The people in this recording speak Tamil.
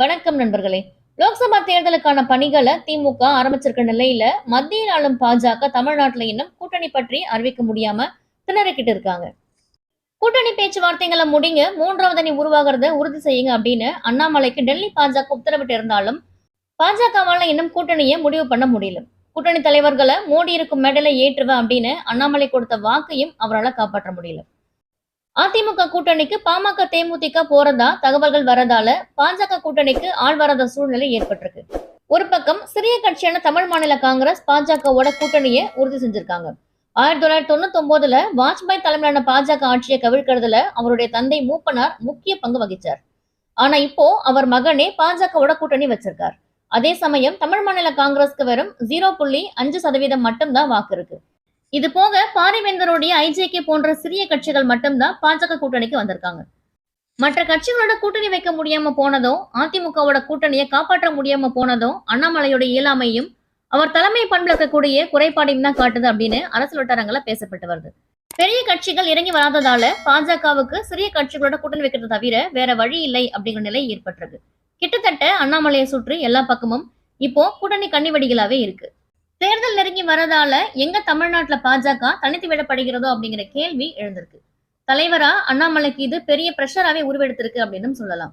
வணக்கம் நண்பர்களே. லோக்சபா தேர்தலுக்கான பணிகளை திமுக ஆரம்பிச்சிருக்க நிலையில மத்தியில் ஆளும் பாஜக தமிழ்நாட்டுல இன்னும் கூட்டணி பற்றி அறிவிக்க முடியாம திணறிக்கிட்டு இருக்காங்க. கூட்டணி பேச்சுவார்த்தைகளை முடிங்க மூன்றாவது அணி உருவாகிறத உறுதி செய்யுங்க அப்படின்னு அண்ணாமலைக்கு டெல்லி பாஜக உத்தரவிட்டு இருந்தாலும் பாஜகவால இன்னும் கூட்டணியை முடிவு பண்ண முடியல. கூட்டணி தலைவர்களை மோடி இருக்கும் மெடலை ஏற்றுவேன் அப்படின்னு அண்ணாமலை கொடுத்த வாக்கையும் அவரால் காப்பாற்ற முடியல. அதிமுக கூட்டணிக்கு பாமக தேமுதிக போறதா தகவல்கள் வரதால பாஜக கூட்டணிக்கு ஆள் வராத சூழ்நிலை ஏற்பட்டிருக்கு. ஒரு பக்கம் சிறிய கட்சியான தமிழ் மாநில காங்கிரஸ் பாஜகவோட கூட்டணியை உறுதி செஞ்சிருக்காங்க. ஆயிரத்தி தொள்ளாயிரத்தி தொண்ணூத்தி ஒன்பதுல வாஜ்பாய் தலைமையிலான பாஜக ஆட்சியை கவிழ்க்கிறதுல அவருடைய தந்தை மூப்பனார் முக்கிய பங்கு வகிச்சார். ஆனா இப்போ அவர் மகனே பாஜகவோட கூட்டணி வச்சிருக்கார். அதே சமயம் தமிழ் மாநில காங்கிரஸ்க்கு வெறும் ஜீரோ புள்ளி அஞ்சு சதவீதம் மட்டும்தான் வாக்கு இருக்கு. இது போக பாரிவேந்தருடைய ஐஜேகே போன்ற சிறிய கட்சிகள் மட்டும்தான் பாஜக கூட்டணிக்கு வந்திருக்காங்க. மற்ற கட்சிகளோட கூட்டணி வைக்க முடியாம போனதும் அதிமுகவோட கூட்டணியை காப்பாற்ற முடியாம போனதும் அண்ணாமலையோட இயலாமையும் அவர் தலைமை பண்புலக்கக்கூடிய குறைபாடையும் தான் காட்டுது அப்படின்னு அரசியல் வட்டாரங்கள பேசப்பட்டு வருது. பெரிய கட்சிகள் இறங்கி வராததால பாஜகவுக்கு சிறிய கட்சிகளோட கூட்டணி வைக்கிறது தவிர வேற வழி இல்லை அப்படிங்கிற நிலை ஏற்பட்டிருக்கு. கிட்டத்தட்ட அண்ணாமலையை சுற்றி எல்லா பக்கமும் இப்போ கூட்டணி கண்ணிவெடிகளாவே இருக்கு. தேர்தல் நெருங்கி வரதால எங்க தமிழ்நாட்டுல பாஜக தனித்து விடப்படுகிறதோ அப்படிங்கிற கேள்வி எழுந்திருக்கு. தலைவரா அண்ணாமலைக்கு இது பெரிய பிரஷராவே உருவெடுத்திருக்கு அப்படின்னு சொல்லலாம்.